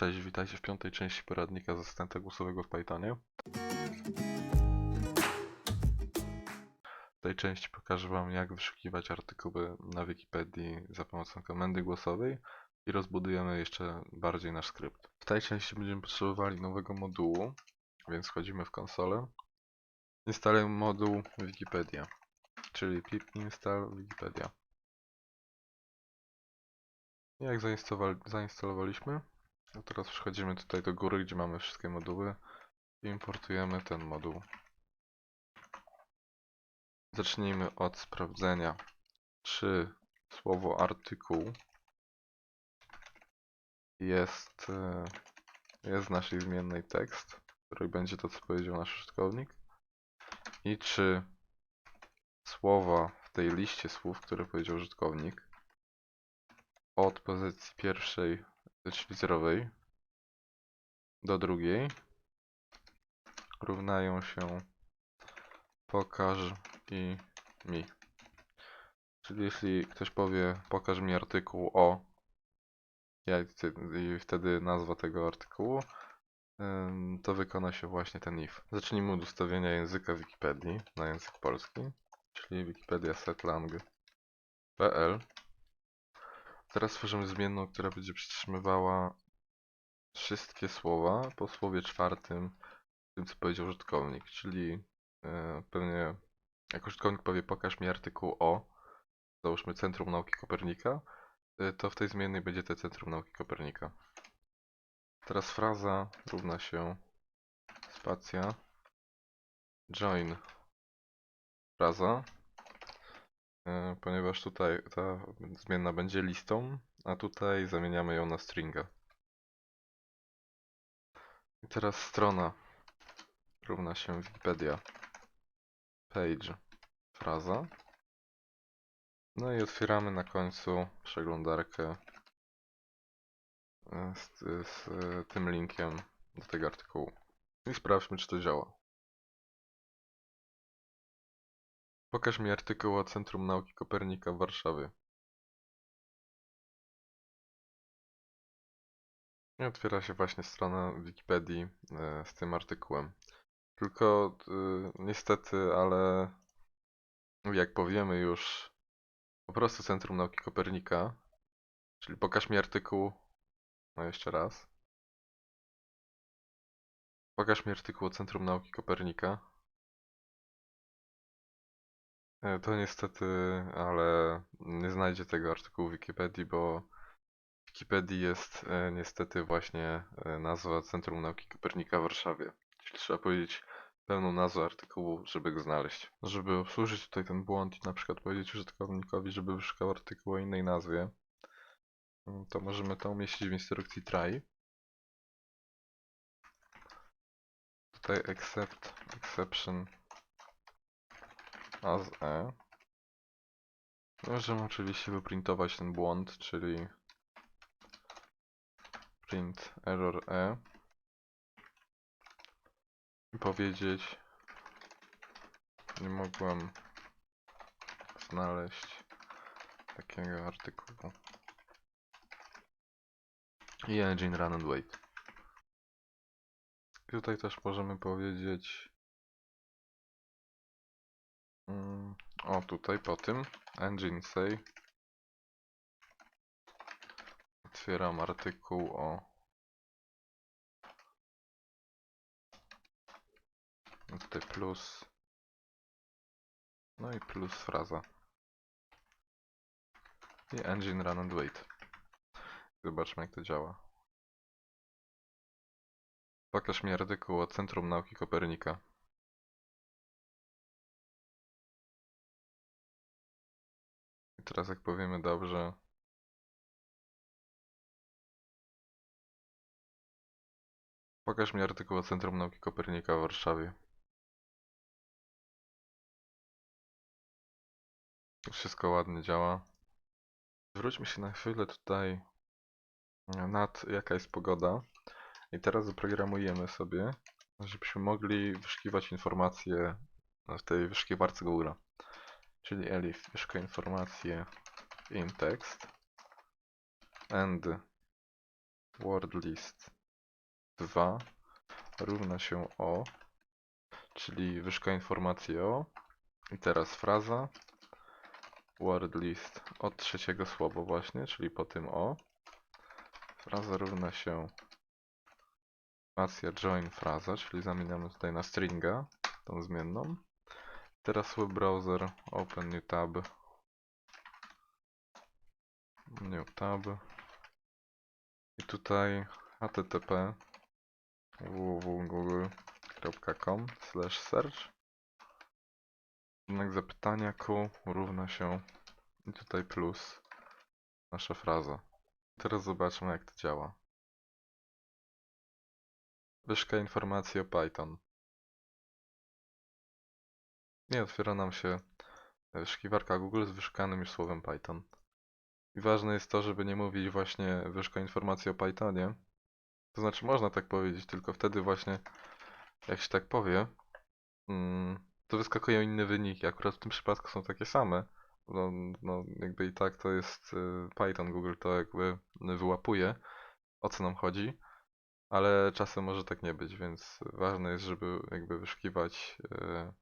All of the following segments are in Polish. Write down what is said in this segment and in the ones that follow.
Cześć, witajcie w piątej części poradnika z głosowego w Pythonie. W tej części pokażę Wam, jak wyszukiwać artykuły na Wikipedii za pomocą komendy głosowej i rozbudujemy jeszcze bardziej nasz skrypt. W tej części będziemy potrzebowali nowego modułu, więc wchodzimy w konsolę. Instalujemy moduł Wikipedia, czyli pip install Wikipedia. Jak zainstalowa- zainstalowaliśmy, no teraz przechodzimy tutaj do góry, gdzie mamy wszystkie moduły. I importujemy ten moduł. Zacznijmy od sprawdzenia, czy słowo artykuł jest, e, jest w naszej zmiennej tekst, który będzie to, co powiedział nasz użytkownik? I czy słowa w tej liście słów, które powiedział użytkownik od pozycji pierwszej czyli zerowej do drugiej równają się pokaż i mi. Czyli jeśli ktoś powie pokaż mi artykuł o ja i wtedy nazwa tego artykułu, to wykona się właśnie ten if. Zacznijmy od ustawienia języka Wikipedii na język polski, czyli wikipedia setlang.pl Teraz tworzymy zmienną, która będzie przytrzymywała wszystkie słowa po słowie czwartym, tym co powiedział użytkownik, czyli e, pewnie jak użytkownik powie pokaż mi artykuł o, załóżmy Centrum Nauki Kopernika, e, to w tej zmiennej będzie te Centrum Nauki Kopernika. Teraz fraza równa się spacja join. Fraza ponieważ tutaj ta zmienna będzie listą, a tutaj zamieniamy ją na stringa. I teraz strona równa się Wikipedia page fraza. No i otwieramy na końcu przeglądarkę e, z, z e, tym linkiem do tego artykułu. I sprawdźmy, czy to działa. Pokaż mi artykuł o Centrum Nauki Kopernika w Warszawie. I otwiera się właśnie strona Wikipedii e, z tym artykułem. Tylko e, niestety, ale jak powiemy już po prostu Centrum Nauki Kopernika, czyli pokaż mi artykuł, no jeszcze raz. Pokaż mi artykuł o Centrum Nauki Kopernika. E, To niestety, ale nie znajdzie tego artykułu w Wikipedii, bo w Wikipedii jest e, niestety właśnie e, nazwa Centrum Nauki Kopernika w Warszawie. Czyli trzeba powiedzieć pełną nazwę artykułu, żeby go znaleźć. Żeby obsłużyć tutaj ten błąd i na przykład powiedzieć użytkownikowi, żeby wyszukał artykuł o innej nazwie, mm, to możemy to umieścić w instrukcji try. Tutaj except, exception as e. Możemy oczywiście wyprintować ten błąd, czyli print error e. I powiedzieć nie mogłem znaleźć takiego artykułu. I engine run and wait i tutaj też możemy powiedzieć o tutaj po tym. Engine say. Otwieram artykuł o tutaj plus. No i plus fraza. I engine run and wait. Zobaczmy jak to działa. Pokaż mi artykuł o Centrum Nauki Kopernika teraz jak powiemy dobrze Pokaż mi artykuł o Centrum Nauki Kopernika w Warszawie. Wszystko ładnie działa. Zwróćmy się na chwilę tutaj nad jaka jest pogoda. I teraz zaprogramujemy sobie, żebyśmy mogli wyszukiwać informacje w tej wyszukiwarce Google. Czyli elif wyszukaj informacje in text and word list 2 równa się o, czyli wyszukaj informacji o. I teraz fraza word list od trzeciego słowa właśnie, czyli po tym o. Fraza równa się informacja join fraza, czyli zamieniamy tutaj na stringa, tą zmienną. Teraz web browser, open new tab, new tab i tutaj http www.google.com search znak zapytania q równa się i tutaj plus nasza fraza. Teraz zobaczmy jak to działa. Wyszukaj informacji o Python. I otwiera nam się wyszukiwarka Google z wyszukanym już słowem Python. I ważne jest to, żeby nie mówić właśnie wyszukaj informacji o Pythonie. To znaczy można tak powiedzieć, tylko wtedy właśnie jak się tak powie, mm, to wyskakują inne wyniki. Akurat w tym przypadku są takie same. No, no jakby i tak to jest y, Python, Google to jakby wyłapuje o co nam chodzi, ale czasem może tak nie być, więc ważne jest, żeby jakby wyszukiwać y,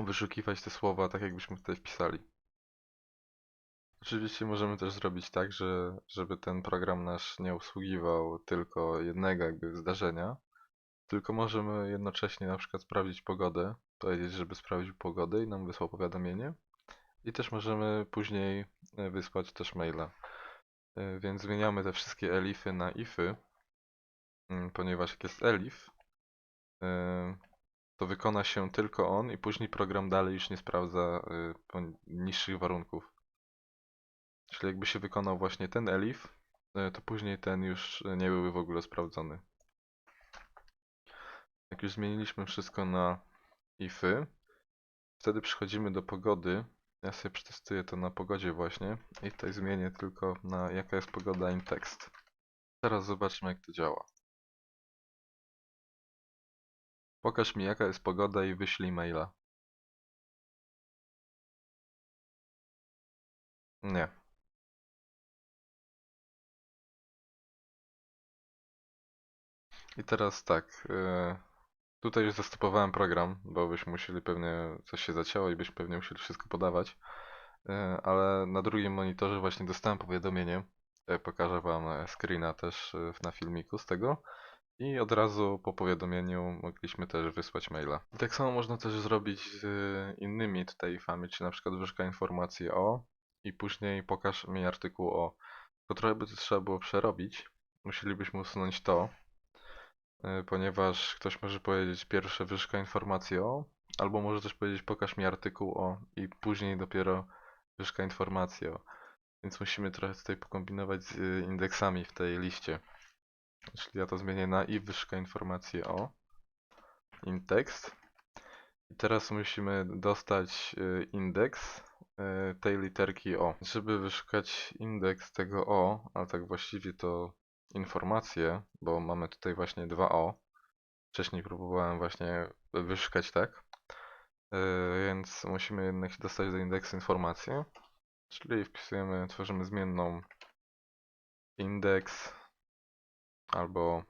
wyszukiwać te słowa tak jakbyśmy tutaj wpisali. Oczywiście możemy też zrobić tak, że żeby ten program nasz nie obsługiwał tylko jednego jakby zdarzenia, tylko możemy jednocześnie na przykład sprawdzić pogodę, powiedzieć, żeby sprawdził pogodę i nam wysłał powiadomienie. I też możemy później e, wysłać też maila. E, Więc zmieniamy te wszystkie elify na ify, mm, ponieważ jak jest elif, e, to wykona się tylko on i później program dalej już nie sprawdza pon- niższych warunków. Czyli jakby się wykonał właśnie ten elif, e, to później ten już nie byłby w ogóle sprawdzony. Jak już zmieniliśmy wszystko na ify, wtedy przechodzimy do pogody. Ja sobie przetestuję to na pogodzie właśnie i tutaj zmienię tylko na jaka jest pogoda in text. Teraz zobaczmy jak to działa. Pokaż mi jaka jest pogoda i wyślij maila. Nie. I teraz tak. e, Tutaj już zastopowałem program, bo byśmy musieli pewnie coś się zacięło i byśmy pewnie musieli wszystko podawać. E, Ale na drugim monitorze właśnie dostałem powiadomienie. E, Pokażę wam e, screena też e, na filmiku z tego. I od razu po powiadomieniu mogliśmy też wysłać maila. I tak samo można też zrobić z innymi tutaj ifami, czy na przykład wyszukaj informacji o i później pokaż mi artykuł o. To trochę by to trzeba było przerobić. Musielibyśmy usunąć to, e, ponieważ ktoś może powiedzieć pierwsze wyszukaj informacji o, albo może też powiedzieć pokaż mi artykuł o i później dopiero wyszukaj informację o. Więc musimy trochę tutaj pokombinować z indeksami w tej liście. Czyli ja to zmienię na i wyszukaj informację o in text. I teraz musimy dostać e, indeks e, tej literki o. Żeby wyszukać indeks tego o, ale tak właściwie to informację, bo mamy tutaj właśnie dwa o. Wcześniej próbowałem właśnie wyszukać tak. E, Więc musimy jednak dostać do indeksu informację. Czyli wpisujemy, tworzymy zmienną indeks albo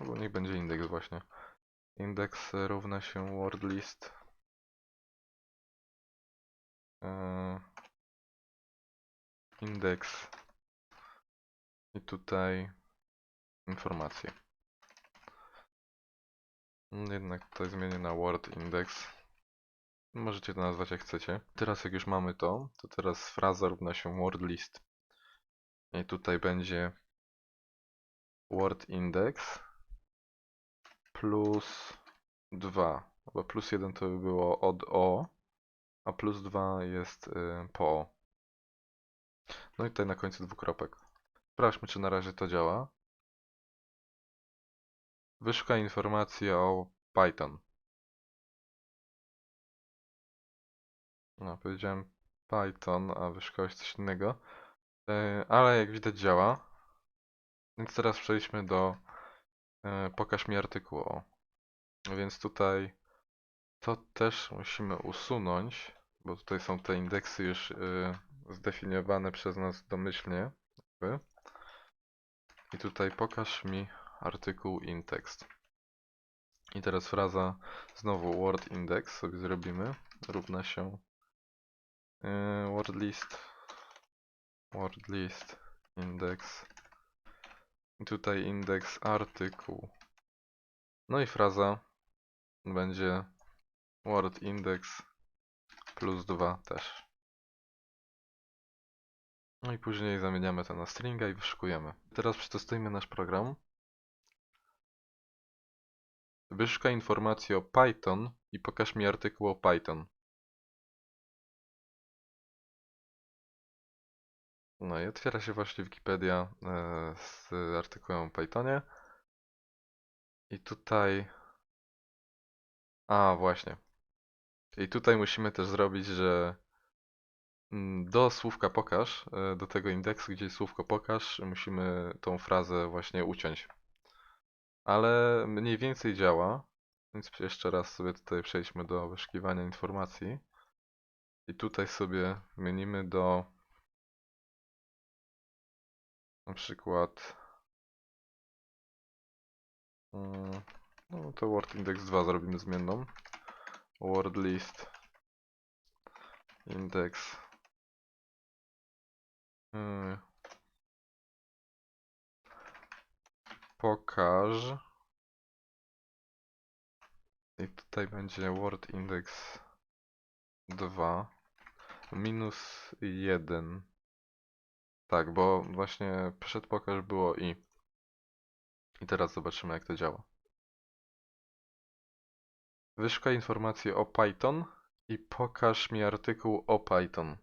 albo niech będzie indeks właśnie. Indeks równa się word list e, indeks i tutaj informacje. Jednak tutaj zmienię na word index. Możecie to nazwać jak chcecie. Teraz jak już mamy to, to teraz fraza równa się word list. I tutaj będzie word index plus 2. Bo plus 1 to by było od o, a plus 2 jest y, po o. No i tutaj na końcu dwukropek. Sprawdźmy, czy na razie to działa. Wyszukaj informacje o Python. No, powiedziałem Python, a wyszukałeś coś innego. E, ale jak widać działa. Więc teraz przejdźmy do e, pokaż mi artykuł o. Więc tutaj to też musimy usunąć, bo tutaj są te indeksy już y, zdefiniowane przez nas domyślnie. jakby. i tutaj pokaż mi artykuł inText. I teraz fraza znowu word index sobie zrobimy, równa się yy, word list word list index tutaj index artykuł. No i fraza będzie word index plus 2 też. No i później zamieniamy to na stringa i wyszukujemy. Teraz przetestujmy nasz program. Wyszukaj informację o Python i pokaż mi artykuł o Python. No i otwiera się właśnie Wikipedia e, z artykułem o Pythonie. I tutaj... A, właśnie. I tutaj musimy też zrobić, że mm, do słówka pokaż, e, do tego indeksu, gdzie jest słówko pokaż, musimy tą frazę właśnie uciąć. Ale mniej więcej działa, więc jeszcze raz sobie tutaj przejdźmy do wyszukiwania informacji. I tutaj sobie zmienimy do na przykład mm, no to word index 2 zrobimy zmienną. Word list index. Yy, pokaż. I tutaj będzie word index 2 minus 1 tak, bo właśnie przed pokaż było i i teraz zobaczymy jak to działa. Wyszukaj informacje o Python i pokaż mi artykuł o Python.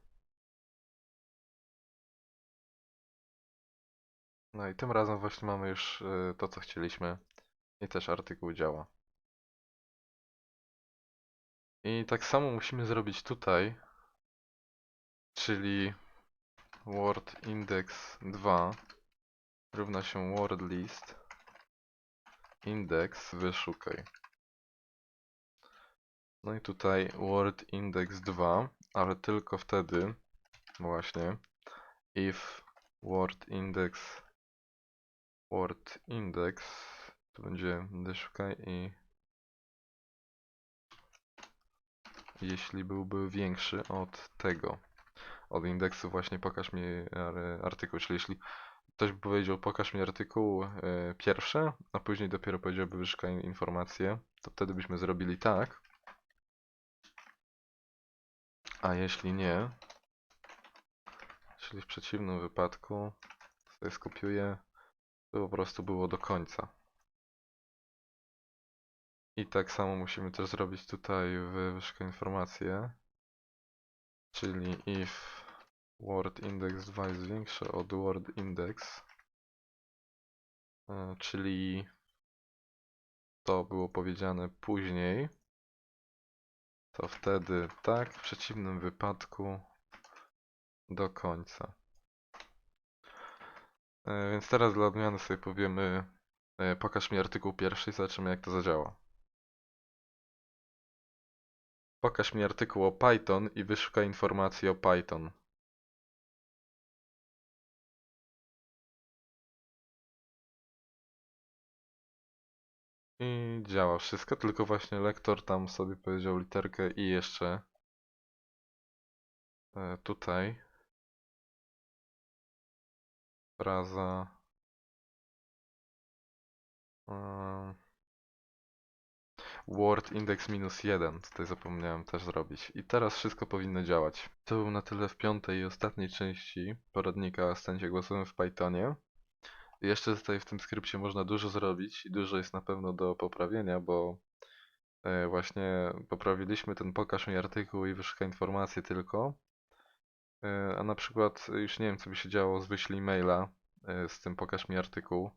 No i tym razem właśnie mamy już y, to co chcieliśmy i też artykuł działa. I tak samo musimy zrobić tutaj czyli word index 2 równa się word list index wyszukaj. No i tutaj word index 2, ale tylko wtedy właśnie if word index word index to będzie wyszukaj i jeśli byłby większy od tego od indeksu właśnie pokaż mi ar- artykuł, czyli jeśli ktoś by powiedział pokaż mi artykuł e, pierwszy, a później dopiero powiedziałby wyszukaj informacje, to wtedy byśmy zrobili tak. A jeśli nie, czyli w przeciwnym wypadku sobie skopiuję, to po prostu było do końca. I tak samo musimy też zrobić tutaj w wyszukaj informacje, czyli if word index 2 jest większe od word index, e, czyli to było powiedziane później, to wtedy tak, w przeciwnym wypadku do końca. E, Więc teraz dla odmiany sobie powiemy e, pokaż mi artykuł pierwszy i zobaczymy jak to zadziała. Pokaż mi artykuł o Python i wyszukaj informacji o Python. I działa wszystko, tylko właśnie lektor tam sobie powiedział literkę i jeszcze e, tutaj fraza e, word index minus 1 tutaj zapomniałem też zrobić. I teraz wszystko powinno działać. To był na tyle w piątej i ostatniej części poradnika asystencie głosowym w Pythonie. Jeszcze tutaj w tym skrypcie można dużo zrobić i dużo jest na pewno do poprawienia, bo e, właśnie poprawiliśmy ten pokaż mi artykuł i wyszukaj informacje tylko. E, A na przykład już nie wiem co by się działo z wyślij maila e, z tym pokaż mi artykuł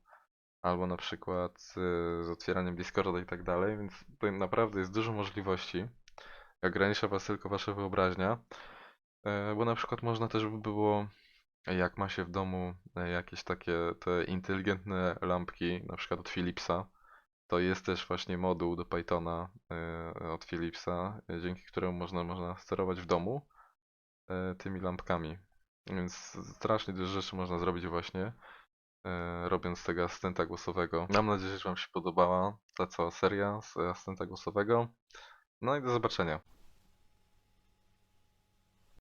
albo na przykład z, z otwieraniem Discorda i tak dalej, więc tutaj naprawdę jest dużo możliwości. Ogranicza was tylko wasza wyobraźnia, E, bo na przykład można też by było jak ma się w domu e, jakieś takie te inteligentne lampki, na przykład od Philipsa, to jest też właśnie moduł do Pythona e, od Philipsa, dzięki któremu można, można sterować w domu tymi lampkami. Więc strasznie dużo rzeczy można zrobić właśnie. E, robiąc tego asystenta głosowego. Mam nadzieję, że Wam się podobała ta cała seria z asystenta głosowego. No i do zobaczenia.